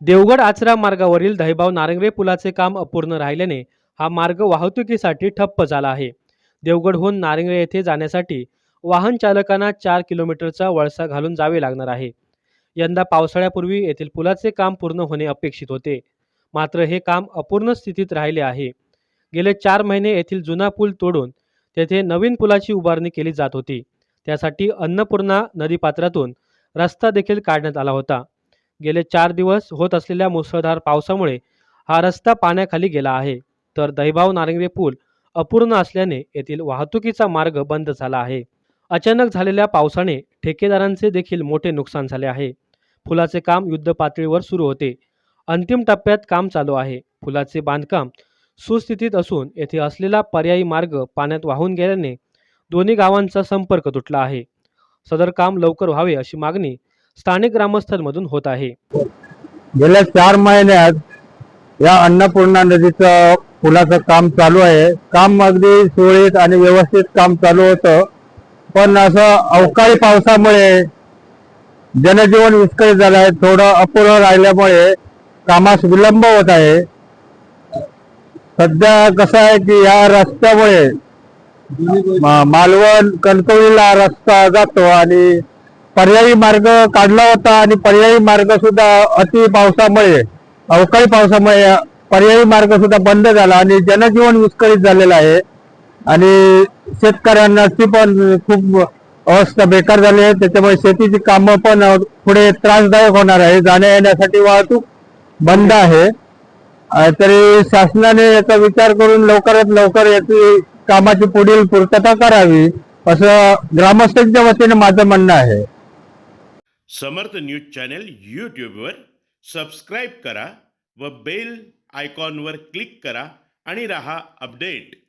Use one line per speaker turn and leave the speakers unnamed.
देवगड आचरा मार्गावरील दहिभाव नारंगरे पुलाचे काम अपूर्ण राहिल्याने हा मार्ग वाहतुकीसाठी ठप्प झाला आहे. देवगडहून नारंगरे येथे जाण्यासाठी वाहन चालकांना चार किलोमीटरचा वळसा घालून जावे लागणार आहे. यंदा पावसाळ्यापूर्वी येथील पुलाचे काम पूर्ण होणे अपेक्षित होते. मात्र हे काम अपूर्ण स्थितीत राहिले आहे. गेले चार महिने येथील जुना पूल तोडून तेथे नवीन पुलाची उभारणी केली जात होती. त्यासाठी अन्नपूर्णा नदीपात्रातून रस्ता देखील काढण्यात आला होता. गेले चार दिवस होत असलेल्या मुसळधार पावसामुळे हा रस्ता पाण्याखाली गेला आहे. तर दहिभाव नारंगवे पूल अपूर्ण असल्याने येथील वाहतुकीचा मार्ग बंद झाला आहे. अचानक झालेल्या पावसाने ठेकेदारांचे देखील मोठे नुकसान झाले आहे. पुलाचे काम युद्ध पातळीवर सुरू होते. अंतिम टप्प्यात काम चालू आहे. पुलाचे बांधकाम सुस्थितीत असून येथे असलेला पर्यायी मार्ग पाण्यात वाहून गेल्याने दोन्ही गावांचा संपर्क तुटला आहे. सदर काम लवकर व्हावे अशी मागणी स्थानिक ग्रामस्थांमधून होत आहे.
गेल्या चार महिन्यात या अन्नपूर्णा नदीचं पुलाचं काम चालू आहे. काम अगदी सुरळीत आणि व्यवस्थित काम चालू होतं. पण असं अवकाळी पावसामुळे जनजीवन विस्कळीत झालं आहे. थोडं अपुरं राहिल्यामुळे कामास विलंब होत आहे. सध्या कसं आहे की या रस्त्यामुळे मालवण कणकवलीला रस्ता जातो आणि पर्यायी मार्ग काढला होता आणि पर्यायी मार्ग सुद्धा अति पावसामुळे अवकाळी पावसामुळे पर्यायी मार्ग सुद्धा बंद झाला आणि जनजीवन विस्कळीत झालेलं आहे. आणि शेतकऱ्यांना ती पण खूप अवस्था बेकार झाली आहे. त्याच्यामुळे शेतीची कामं पण पुढे त्रासदायक होणार आहे. जाण्या येण्यासाठी वाहतूक बंद आहे. तरी शासनाने याचा विचार करून लवकरात लवकर याची कामाची पुढील पूर्तता करावी असं ग्रामस्थांच्या वतीने माझं म्हणणं आहे.
समर्थ न्यूज चॅनल यूट्यूबवर सबस्क्राईब करा व बेल आयकॉनवर क्लिक करा आणि रहा अपडेट.